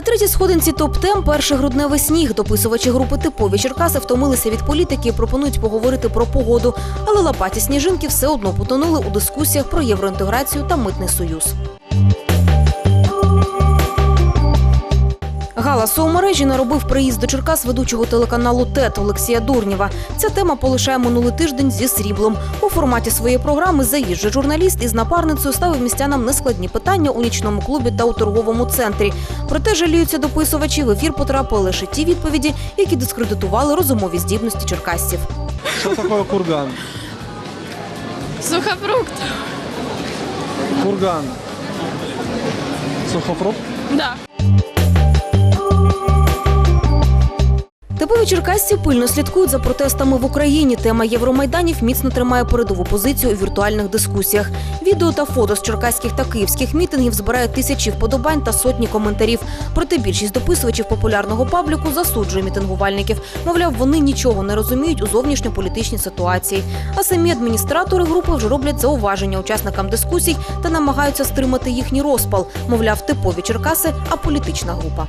третій сходинці топ-тем перший грудневий сніг. Дописувачі групи типові Черкаси втомилися від політики і пропонують поговорити про погоду. Але лопаті сніжинки все одно потонули у дискусіях про євроінтеграцію та митний союз. Галасу у мережі наробив приїзд до Черкас ведучого телеканалу ТЕТ Олексія Дурнєва. Ця тема полишає минулий тиждень зі сріблом. У форматі своєї програми заїжджий журналіст із напарницею ставив містянам нескладні питання у нічному клубі та у торговому центрі. Проте жаліються дописувачі. В ефір потрапили лише ті відповіді, які дискредитували розумові здібності черкасців. Что такое курган? Сухофрукт. Курган. Сухофрукт? Да. Типові черкасці пильно слідкують за протестами в Україні. Тема євромайданів міцно тримає передову позицію у віртуальних дискусіях. Відео та фото з черкаських та київських мітингів збирають тисячі вподобань та сотні коментарів. Проте більшість дописувачів популярного пабліку засуджує мітингувальників. Мовляв, вони нічого не розуміють у зовнішньополітичній ситуації. А самі адміністратори групи вже роблять зауваження учасникам дискусій та намагаються стримати їхній розпал. Мовляв, типові черкаси, а політична група.